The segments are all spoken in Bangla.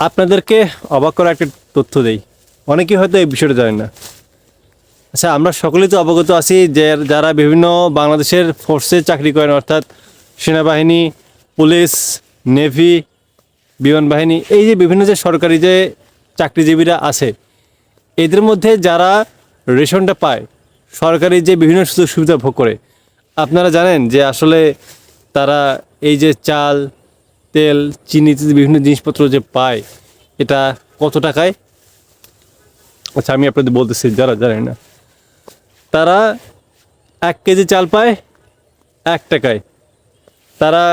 আপনাদেরকে অবাক করা একটা তথ্য দেই। অনেকেই হয়তো এই বিষয়টা জানেন না। আচ্ছা আমরা সকলেই তো অবগত আছি যে যারা বিভিন্ন বাংলাদেশের ফোর্সে চাকরি করেন, অর্থাৎ সেনাবাহিনী, পুলিশ, নেভি, বিমান বাহিনী, এই যে বিভিন্ন যে সরকারি যে চাকরিজীবীরা আছে, এদের মধ্যে যারা রেশনটা পায়, সরকারি যে বিভিন্ন সুযোগ সুবিধা ভোগ করে, আপনারা জানেন যে আসলে তারা এই যে চাল তেল, চিনি বিভিন্ন জিনিসপত্র যে পায়, এটা কত টাকায়? আচ্ছা আমি আপনাদের বলতেছি, যারা জানেন না। তারা এক কেজি চাল পায় এক টাকায়। তারা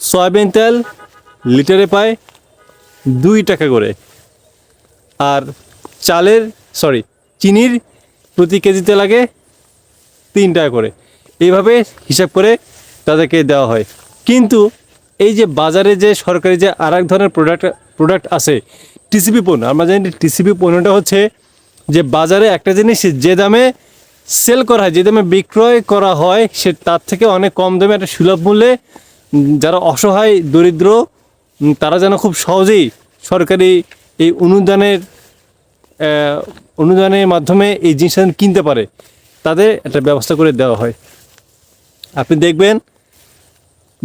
সয়াবিন তেল লিটারে পায় দুই টাকা করে। আর চালের সরি চিনির প্রতি কেজিতে লাগে তিন টাকা করে। এইভাবে হিসাব করে তাদেরকে দেওয়া হয়। কিন্তু এই যে বাজারে যে সরকারি যে আর এক ধরনের প্রোডাক্ট প্রোডাক্ট আছে টিসিপি পণ্য, আমরা জানি টিসিপি পণ্যটা হচ্ছে যে বাজারে একটা জিনিস যে দামে সেল করা হয়, যে দামে বিক্রয় করা হয়, সে তার থেকে অনেক কম দামে একটা সুলভ মূল্যে যারা অসহায়, দরিদ্র তারা যেন খুব সহজেই সরকারি এই অনুদানের অনুদানের মাধ্যমে এই জিনিসটা কিনতে পারে, তাদের একটা ব্যবস্থা করে দেওয়া হয়। আপনি দেখবেন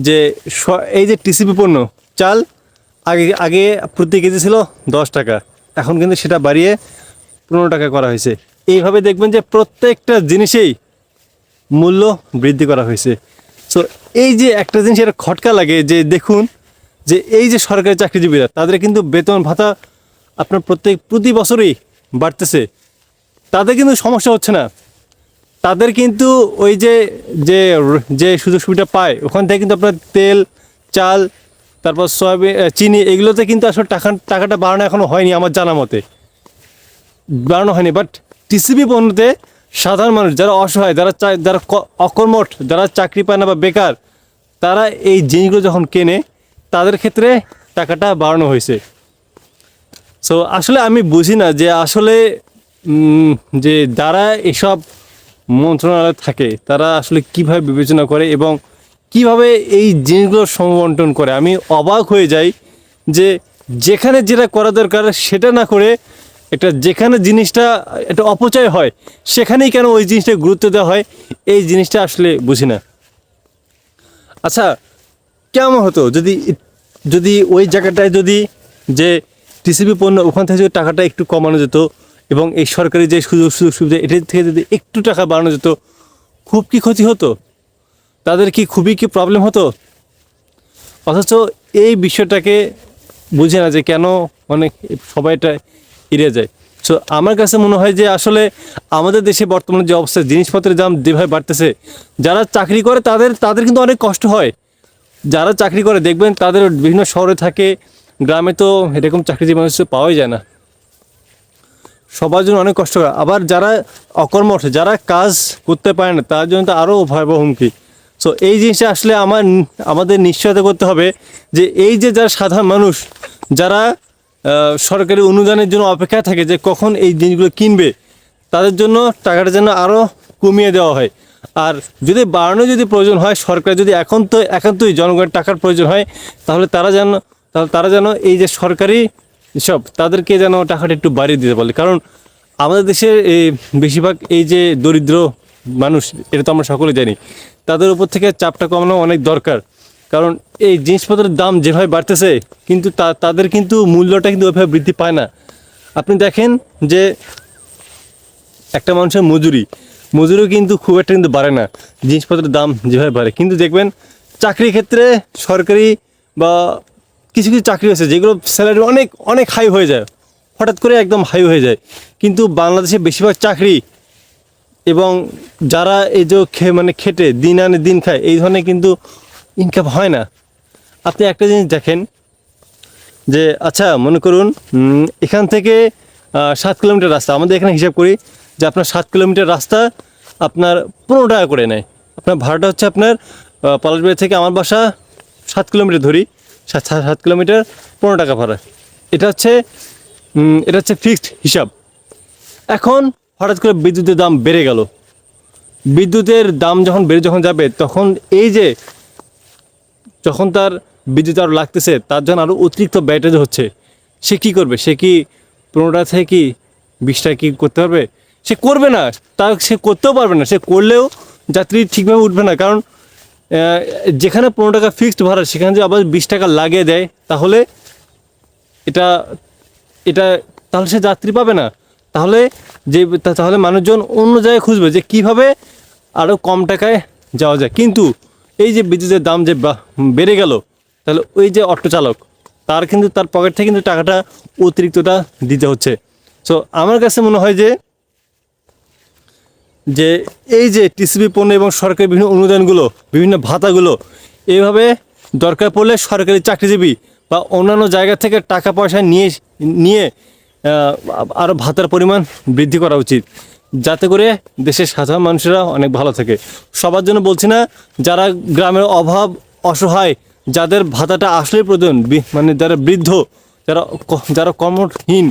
যে এই যে টিসিপি পণ্য, চাল আগে আগে প্রতি কেজি ছিল দশ টাকা। এখন কিন্তু সেটা বাড়িয়ে পনেরো টাকা করা হয়েছে। এইভাবে দেখবেন যে প্রত্যেকটা জিনিসেই মূল্য বৃদ্ধি করা হয়েছে। সো এই যে একটা জিনিস এটা খটকা লাগে যে দেখুন, যে এই যে সরকারি চাকরিজীবীরা, তাদের কিন্তু বেতন ভাতা আপনার প্রত্যেক, প্রতি বছরই বাড়তেছে। তাদের কিন্তু সমস্যা হচ্ছে না। তাদের কিন্তু ওই যে যে যে সুযোগ সুবিধা পায়, ওখান থেকে কিন্তু আপনার তেল, চাল, তারপর সয়াবিন চিনি, এগুলোতে কিন্তু আসলে টাকা, টাকাটা বাড়ানো এখনও হয়নি আমার জানা মতে। বাড়ানো হয়নি বাট টিসিবি পণ্যতে সাধারণ মানুষ যারা অসহায়, যারা যারা অকর্মঠ, যারা চাকরি পায় না বা বেকার, তারা এই জিনিসগুলো যখন কেনে, তাদের ক্ষেত্রে টাকাটা বাড়ানো হয়েছে। সো আসলে আমি বুঝি না যে আসলে যে যারা এসব মন্ত্রণালয় থাকে, তারা আসলে কীভাবে বিবেচনা করে এবং কীভাবে এই জিনিসগুলো সমবন্টন করে? আমি অবাক হয়ে যাই যে যেখানে যেটা করা দরকার সেটা না করে একটা যেখানে জিনিসটা একটা অপচয় হয়, সেখানেই কেন ওই জিনিসটা গুরুত্ব দেওয়া হয়? এই জিনিসটা আসলে বুঝি না। আচ্ছা কেমন হতো যদি যদি ওই জায়গাটায় যদি যে টিসিবি পণ্য ওখান থেকে যদি টাকাটা একটু কমানো যেত এবং এই সরকারি যে সুযোগ সুযোগ সুবিধা এটার থেকে যদি একটু টাকা বাড়ানো যেত, খুব কি ক্ষতি হতো? তাদের কি খুবই কি প্রবলেম হতো? অথচ এই বিষয়টাকে বুঝে না যে কেন অনেক সবাই এটা এড়িয়ে যায়। সো আমার কাছে মনে হয় যে আসলে আমাদের দেশে বর্তমানে যে অবস্থা, জিনিসপত্রের দাম যেভাবে বাড়তেছে, যারা চাকরি করে তাদের তাদের কিন্তু অনেক কষ্ট হয়। যারা চাকরি করে, দেখবেন তাদের বিভিন্ন শহরে থাকে, গ্রামে তো এরকম চাকরিজীবী মানুষ পাওয়াই যায় না। সবার জন্য অনেক কষ্ট হয় আবার যারা অকর্মঠ যারা কাজ করতে পারে না, তার জন্য তো আরও ভয়াবহ হুমকি। সো এই জিনিসটা আসলে আমার আমাদের নিশ্চয়তা করতে হবে যে এই যে যারা সাধারণ মানুষ, যারা সরকারি অনুদানের জন্য অপেক্ষায় থাকে যে কখন এই জিনিসগুলো কিনবে, তাদের জন্য টাকাটা যেন আরও কমিয়ে দেওয়া হয়। আর যদি বাড়ানো যদি প্রয়োজন হয়, সরকার যদি এখন তো একান্তই জনগণের টাকার প্রয়োজন হয়, তাহলে তারা যেন তারা যেন এই যে সরকারি সব তাদেরকে যেন টাকাটা একটু বাড়িয়ে দিতে পারে কারণ আমাদের দেশের এই বেশিরভাগ এই যে দরিদ্র মানুষ, এটা তো আমরা সকলে জানি, তাদের উপর থেকে চাপটা কমানো অনেক দরকার। কারণ এই জিনিসপত্রের দাম যেভাবে বাড়তেছে, কিন্তু তাদের কিন্তু মূল্যটা কিন্তু ওইভাবে বৃদ্ধি পায় না। আপনি দেখেন যে একটা মানুষের মজুরি, মজুরিও কিন্তু খুব একটা কিন্তু বাড়ে না, জিনিসপত্রের দাম যেভাবে বাড়ে। কিন্তু দেখবেন, চাকরির ক্ষেত্রে সরকারি বা কিছু কিছু চাকরি আছে যেগুলো স্যালারি অনেক অনেক হাই হয়ে যায়। হঠাৎ করে একদম হাই হয়ে যায়। কিন্তু বাংলাদেশে বেশিরভাগ চাকরি এবং যারা এই যে খে- মানে খেটে, দিন আনে, দিন খায়, এই ধরনের কিন্তু ইনকাম হয় না। আপনি একটা জিনিস দেখেন যে আচ্ছা মনে করুন এখান থেকে সাত কিলোমিটার রাস্তা, আমাদের এখানে হিসাব করি যে আপনার সাত কিলোমিটার রাস্তা আপনার পনেরো টাকা করে নেয়। আপনার ভাড়াটা হচ্ছে আপনার পলাশবাড়ি থেকে আমার বাসা সাত কিলোমিটার ধরি। সাত সাত- কিলোমিটার পনেরো টাকা ভাড়া। এটা হচ্ছে এটা হচ্ছে ফিক্সড হিসাব। এখন হঠাৎ করে বিদ্যুতের দাম বেড়ে গেল। বিদ্যুতের দাম যখন বেড়ে যখন যাবে, তখন এই যে যখন তার বিদ্যুৎ আরও লাগতেছে, তার জন্য আরও অতিরিক্ত ব্যাটারি হচ্ছে। সে কি করবে? সে কি পনেরোটা থেকে কি বিশটা কি করতে পারবে? সে করবে না। তা সে করতেও পারবে না। সে করলেও যাত্রী ঠিকভাবে উঠবে না। কারণ যেখানে পনেরো টাকা ফিক্সড ভাড়া, সেখানে যদি আবার বিশ টাকা লাগিয়ে দেয়, তাহলে এটা এটা, তাহলে সে যাত্রী পাবে না। তাহলে যে, তাহলে মানুষজন অন্য জায়গায় খুঁজবে যে কীভাবে আরও কম টাকায় যাওয়া যায়। কিন্তু এই যে বিদ্যুতের দাম যে বেড়ে গেল, তাহলে ওই যে অটো চালক, তার কিন্তু, তার পকেট থেকে কিন্তু টাকাটা অতিরিক্তটা দিতে হচ্ছে। সো আমার কাছে মনে হয় যে যে এই যে টিসিবি পণ্য এবং সরকারি বিভিন্ন অনুদানগুলো, বিভিন্ন ভাতাগুলো এইভাবে দরকার পড়লে সরকারি চাকরিজীবী বা অন্যান্য জায়গা থেকে টাকা পয়সা নিয়ে নিয়ে আরও ভাতার পরিমাণ বৃদ্ধি করা উচিত। যাতে করে দেশের সাধারণ মানুষেরা অনেক ভালো থাকে। সবার জন্য বলছি না, যারা গ্রামের অভাব, অসহায়, যাদের ভাতাটা আসলে প্রয়োজন মানে যারা বৃদ্ধ, যারা যারা কর্মহীন,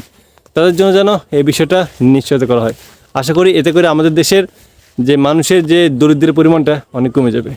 তাদের জন্য যেন এই বিষয়টা নিশ্চয়তা করা হয়। আশা করি এতে করে আমাদের দেশের যে মানুষের যে দরিদ্রের পরিমাণটা অনেক কমে যাবে।